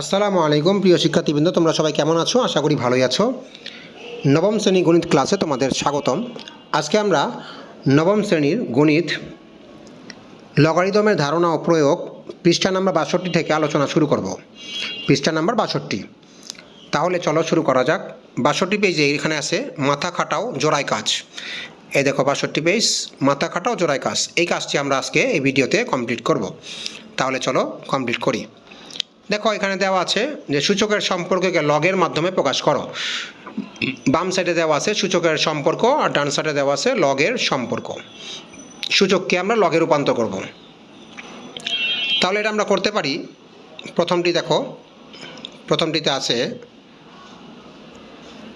আসসালামু আলাইকুম, প্রিয় শিক্ষার্থীবৃন্দ, তোমরা সবাই কেমন আছো? আশা করি ভালোই আছো। নবম শ্রেণি গণিত ক্লাসে তোমাদের স্বাগতম। আজকে আমরা নবম শ্রেণির গণিত, লগারিদমের ধারণা ও প্রয়োগ, পৃষ্ঠা নাম্বার বাষট্টি থেকে আলোচনা শুরু করব। পৃষ্ঠা নাম্বার বাষট্টি। তাহলে চলো শুরু করা যাক। বাষট্টি পেজে এখানে আছে, মাথা খাটাও, জোড়াই কাজ। এই দেখো, বাষট্টি পেজ, মাথা খাটাও, জোড়াই কাজ। এই কাজটি আমরা আজকে এই ভিডিওতে কমপ্লিট করব। তাহলে চলো কমপ্লিট করি। দেখো, এখানে দেওয়া আছে যে সূচকের সম্পর্ককে লগের মাধ্যমে প্রকাশ করো। বাম সাইডে দেওয়া আছে সূচকের সম্পর্ক আর ডান সাইডে দেওয়া আছে লগের সম্পর্ক। সূচককে আমরা লগে রূপান্তর করব। তাহলে এটা আমরা করতে পারি। প্রথমটি দেখো, প্রথমটিতে আছে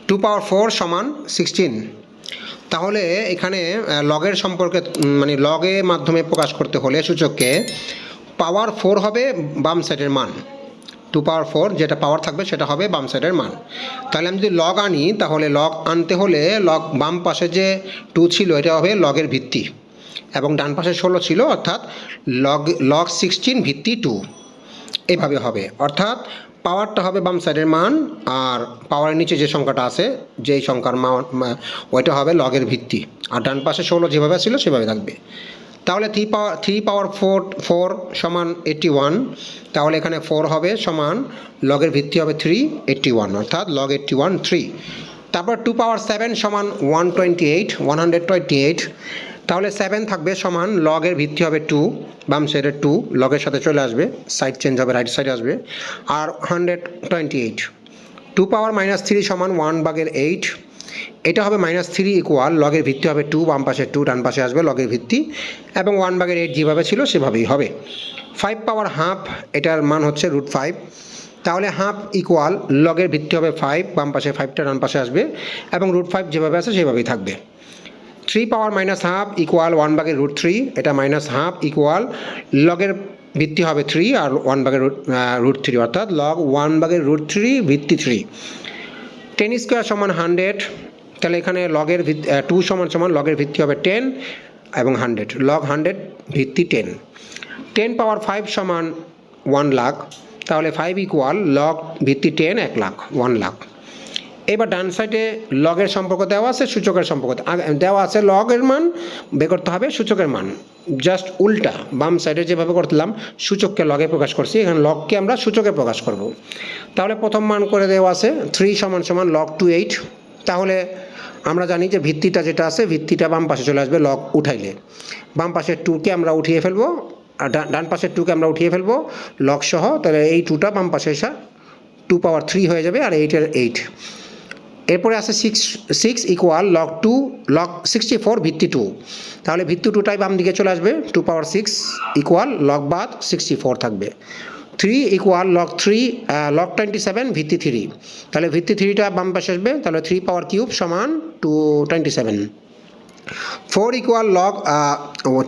টু পাওয়ার ফোর সমান সিক্সটিন তাহলে এখানে লগের সম্পর্কে মানে লগের মাধ্যমে প্রকাশ করতে হলে সূচককে পাওয়ার ফোর হবে বাম সাইডের মান। টু পাওয়ার ফোর যেটা পাওয়ার থাকবে সেটা হবে বাম সাইডের মান। তাহলে আমি যদি লগ আনি, তাহলে লগ আনতে হলে লগ বাম পাশে যে টু ছিল, এটা হবে লগের ভিত্তি। এবং ডান পাশে ষোলো ছিল, অর্থাৎ লগ লগ সিক্সটিন ভিত্তি টু এইভাবে হবে। অর্থাৎ পাওয়ারটা হবে বাম সাইডের মান, আর পাওয়ারের নিচে যে সংখ্যাটা আছে, যেই সংখ্যার মান ওইটা হবে লগের ভিত্তি। আর ডান পাশে ষোলো যেভাবে ছিল, সেভাবে থাকবে। তাহলে three power three power four four সমান এইট্টি ওয়ান তাহলে এখানে ফোর হবে সমান লগের ভিত্তি হবে থ্রি এইট্টি ওয়ান অর্থাৎ লগ এইট্টি ওয়ান থ্রি তারপর টু পাওয়ার সেভেন সমান one twenty eight one hundred twenty eight তাহলে সেভেন থাকবে সমান লগের ভিত্তি হবে টু বাম সাইডের টু লগের সাথে চলে আসবে সাইড চেঞ্জ হবে রাইট সাইডে আসবে, আর hundred twenty eight two power minus three সমান ওয়ান বাগের এইট এটা হবে মাইনাস থ্রি ইকুয়াল লগের ভিত্তি হবে টু বাম পাশে টু ডান পাশে আসবে লগের ভিত্তি, এবং ওয়ান বাগের এইট যেভাবে ছিল সেভাবেই হবে। ফাইভ পাওয়ার হাফ এটার মান হচ্ছে রুট ফাইভ তাহলে হাফ ইকুয়াল লগের ভিত্তি হবে ফাইভ বাম পাশে ফাইভটা ডান পাশে আসবে, এবং রুট ফাইভ যেভাবে আছে সেভাবেই থাকবে। Three power minus half equal one বাগের রুট থ্রি এটা মাইনাস হাফ ইকুয়াল লগের ভিত্তি হবে থ্রি আর ওয়ান বাগের রুট রুট থ্রি অর্থাৎ লগ ওয়ান বাগের রুট থ্রি ভিত্তি থ্রি টেন স্কোয়ার সমান হান্ড্রেড, তাহলে এখানে লগের ভিত্তি টু সমান সমান লগের ভিত্তি হবে টেন এবং হান্ড্রেড। লগ হান্ড্রেড ভিত্তি টেন। টেন পাওয়ার ফাইভ সমান ওয়ান লাখ, তাহলে ফাইভ ইকুয়াল লগ ভিত্তি টেন এক লাখ ওয়ান লাখ। এবার ডান সাইডে লগের সম্পর্ক দেওয়া আছে, সূচকের সম্পর্ক দেওয়া আছে লগের মান, বের করতে হবে সূচকের মান। জাস্ট উল্টা, বাম সাইডে যেভাবে করছিলাম সূচককে লগে প্রকাশ করছি, এখানে লগকে আমরা সূচকে প্রকাশ করব। তাহলে প্রথম মান করে দেওয়া আছে থ্রি সমান সমান লগ টু এইট তাহলে আমরা জানি যে ভিত্তিটা যেটা আছে, ভিত্তিটা বাম পাশে চলে আসবে লগ উঠাইলে। বাম পাশের টুকে আমরা উঠিয়ে ফেলব, আর ডান পাশের টুকে আমরা উঠিয়ে ফেলব লগ সহ, তাহলে এই টুটা বাম পাশে এসে টু পাওয়ার থ্রি হয়ে যাবে, আর এইটের এইট এরপরে আছে six six equal log two log sixty four ভিত্তি টু তাহলে ভিত্তি টুটাই বাম দিকে চলে আসবে two power six equal log বাদ সিক্সটি ফোর থাকবে। Three equal log three log twenty seven ভিত্তি থ্রি তাহলে ভিত্তি থ্রিটা বাম পাশে আসবে, তাহলে থ্রি পাওয়ার কিউব সমান two twenty seven four equal log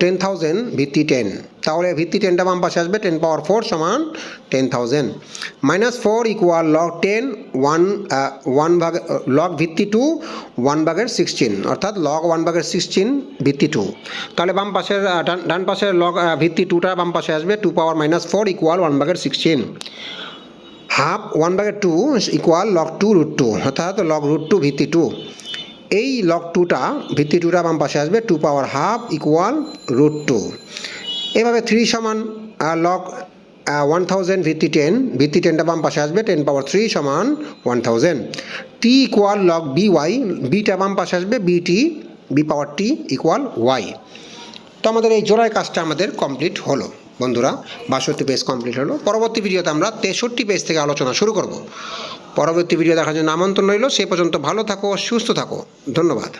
ten thousand ভিত্তি টেন তাহলে ভিত্তি টেনটা বাম পাশে আসবে টেন পাওয়ার ফোর সমান ten thousand minus four equal log ten one one ভাগ লগ ভিত্তি টু ওয়ান ভাগের সিক্সটিন অর্থাৎ লগ ওয়ান ভাগের সিক্সটিন ভিত্তি টু তাহলে বাম পাশের ডান পাশের লগ ভিত্তি টুটা বাম পাশে আসবে two power minus four equal one ভাগের সিক্সটিন হাফ ওয়ান ভাগের two equal log two root two অর্থাৎ লগ রুট টু ভিত্তি টু এই লক টুটা ভিত্তি টুটা বাম পাশে আসবে two power half equal root two এভাবে থ্রি সমান লক ওয়ান থাউজেন্ড ভিত্তি টেন ভিত্তি টেনটা বাম পাশে আসবে টেন পাওয়ার থ্রি সমান one thousand t equal log b y beta বাম পাশে আসবে b t b power t equal y তো আমাদের এই জোড়ায় কাজটা আমাদের কমপ্লিট হলো। বন্ধুরা, বাষট্টি পেজ কমপ্লিট হলো। পরবর্তী ভিডিওতে আমরা তেষট্টি পেজ থেকে আলোচনা শুরু করব। পরবর্তী ভিডিও দেখার জন্য আমন্ত্রণ রইল। সে পর্যন্ত ভালো থাকো, সুস্থ থাকো। ধন্যবাদ।